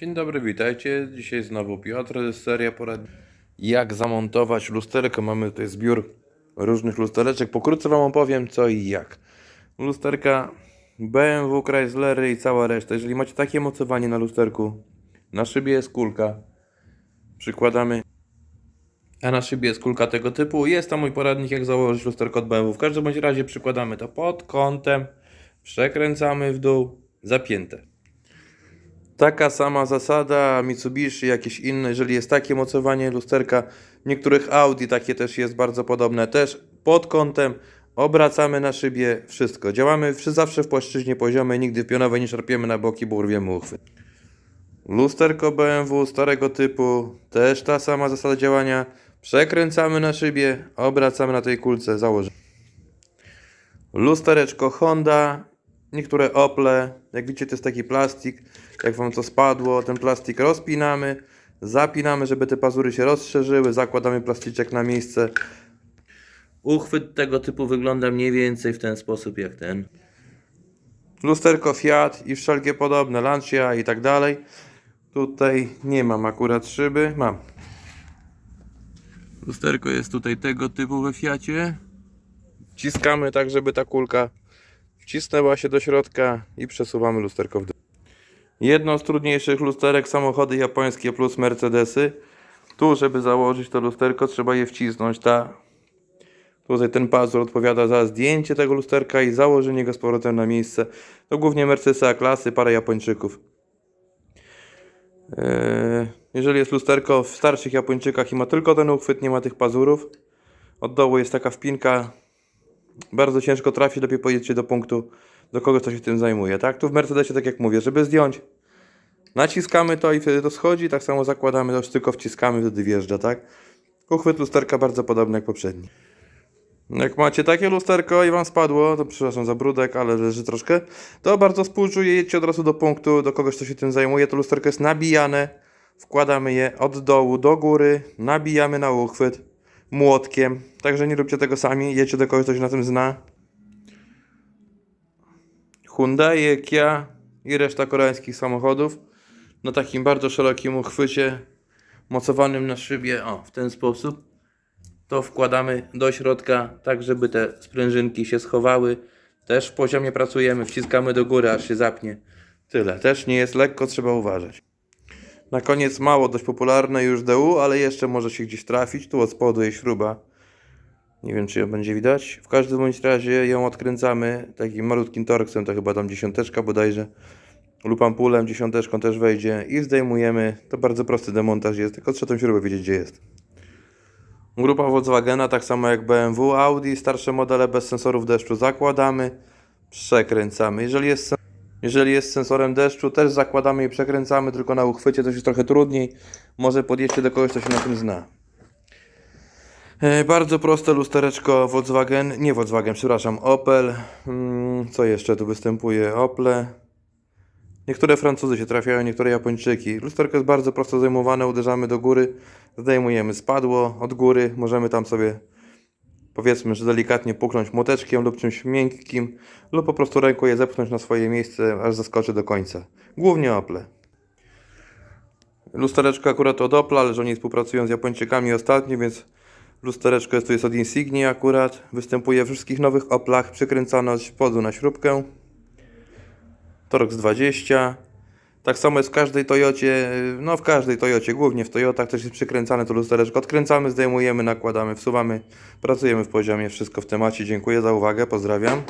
Dzień dobry, witajcie. Dzisiaj znowu Piotr, seria porad. Jak zamontować lusterko. Mamy tutaj zbiór różnych lustereczek. Pokrótce Wam opowiem co i jak. Lusterka BMW, Chryslery i cała reszta. Jeżeli macie takie mocowanie na lusterku, na szybie jest kulka. Przykładamy. A na szybie jest kulka tego typu. Jest tam mój poradnik, jak założyć lusterko od BMW. W każdym bądź razie przykładamy to pod kątem, przekręcamy w dół, zapięte. Taka sama zasada Mitsubishi, jakieś inne, jeżeli jest takie mocowanie lusterka, niektórych Audi takie też jest bardzo podobne, też pod kątem obracamy na szybie wszystko. Działamy zawsze w płaszczyźnie poziomej, nigdy w pionowej nie szarpiemy na boki, bo urwiemy uchwyt. Lusterko BMW starego typu, też ta sama zasada działania. Przekręcamy na szybie, obracamy na tej kulce, założymy. Lustereczko Honda, niektóre Ople, jak widzicie to jest taki plastik, jak wam to spadło, ten plastik rozpinamy, zapinamy, żeby te pazury się rozszerzyły, zakładamy plasticzek na miejsce. Uchwyt tego typu wygląda mniej więcej w ten sposób jak ten. Lusterko Fiat i wszelkie podobne, Lancia i tak dalej. Tutaj nie mam akurat szyby, mam. Lusterko jest tutaj tego typu we Fiacie. Wciskamy tak, żeby ta kulka wcisnęła się do środka i przesuwamy lusterko w dół. Jedno z trudniejszych lusterek samochody japońskie plus Mercedesy. Tu, żeby założyć to lusterko, trzeba je wcisnąć. Ta, tutaj ten pazur odpowiada za zdjęcie tego lusterka i założenie go z powrotem na miejsce. To głównie Mercedesa klasy, parę Japończyków. Eee, Jeżeli jest lusterko w starszych Japończykach i ma tylko ten uchwyt, nie ma tych pazurów, od dołu jest taka wpinka, bardzo ciężko trafić, lepiej pojedziecie do punktu, do kogoś, kto się tym zajmuje, tak? Tu w Mercedesie, tak jak mówię, żeby zdjąć, naciskamy to i wtedy to schodzi, tak samo zakładamy, to już tylko wciskamy, wtedy wjeżdża, tak? Uchwyt lusterka bardzo podobny jak poprzedni. Jak macie takie lusterko i wam spadło, to przepraszam za brudek, ale leży troszkę, to bardzo współczuję, jedźcie od razu do punktu, do kogoś, kto się tym zajmuje, to lusterko jest nabijane, wkładamy je od dołu do góry, nabijamy na uchwyt młotkiem, także nie róbcie tego sami, jedźcie do kogoś, kto się na tym zna. Hyundai, Kia i reszta koreańskich samochodów na takim bardzo szerokim uchwycie mocowanym na szybie, o, w ten sposób to wkładamy do środka, tak żeby te sprężynki się schowały. Też w poziomie pracujemy, wciskamy do góry, aż się zapnie. Tyle. Też nie jest lekko, trzeba uważać. Na koniec mało dość popularne już DU, ale jeszcze może się gdzieś trafić. Tu od spodu jest śruba. Nie wiem, czy ją będzie widać. W każdym bądź razie ją odkręcamy takim malutkim torksem, to chyba tam dziesiąteczka bodajże. Lub ampulem dziesiąteczką też wejdzie i zdejmujemy. To bardzo prosty demontaż jest, tylko trzeba tą śrubę wiedzieć, gdzie jest. Grupa Volkswagena, tak samo jak BMW, Audi, starsze modele bez sensorów deszczu zakładamy, przekręcamy. Jeżeli jest, jeżeli jest sensorem deszczu, też zakładamy i przekręcamy, tylko na uchwycie to jest trochę trudniej. Może podjedźcie do kogoś, kto się na tym zna. E, Bardzo proste lustereczko Volkswagen, nie Volkswagen, przepraszam, Opel. Mm, Co jeszcze tu występuje? Ople. Niektóre Francuzy się trafiają, niektóre Japończyki. Lusterko jest bardzo prosto zajmowane, uderzamy do góry, zdejmujemy spadło od góry, możemy tam sobie powiedzmy, że delikatnie puknąć młoteczkiem lub czymś miękkim, lub po prostu ręką je zepchnąć na swoje miejsce, aż zaskoczy do końca. Głównie Ople. Lustereczko akurat od Opla, ale że oni współpracują z Japończykami ostatnio, więc lustereczko jest tu jest od Insignia akurat. Występuje w wszystkich nowych Oplach, przykręcano od spodu na śrubkę. Torx 20. Tak samo jest w każdej Toyocie, no w każdej Toyocie, głównie w Toyotach też jest przykręcane to lustereczko. Odkręcamy, zdejmujemy, nakładamy, wsuwamy, pracujemy w poziomie, wszystko w temacie. Dziękuję za uwagę, pozdrawiam.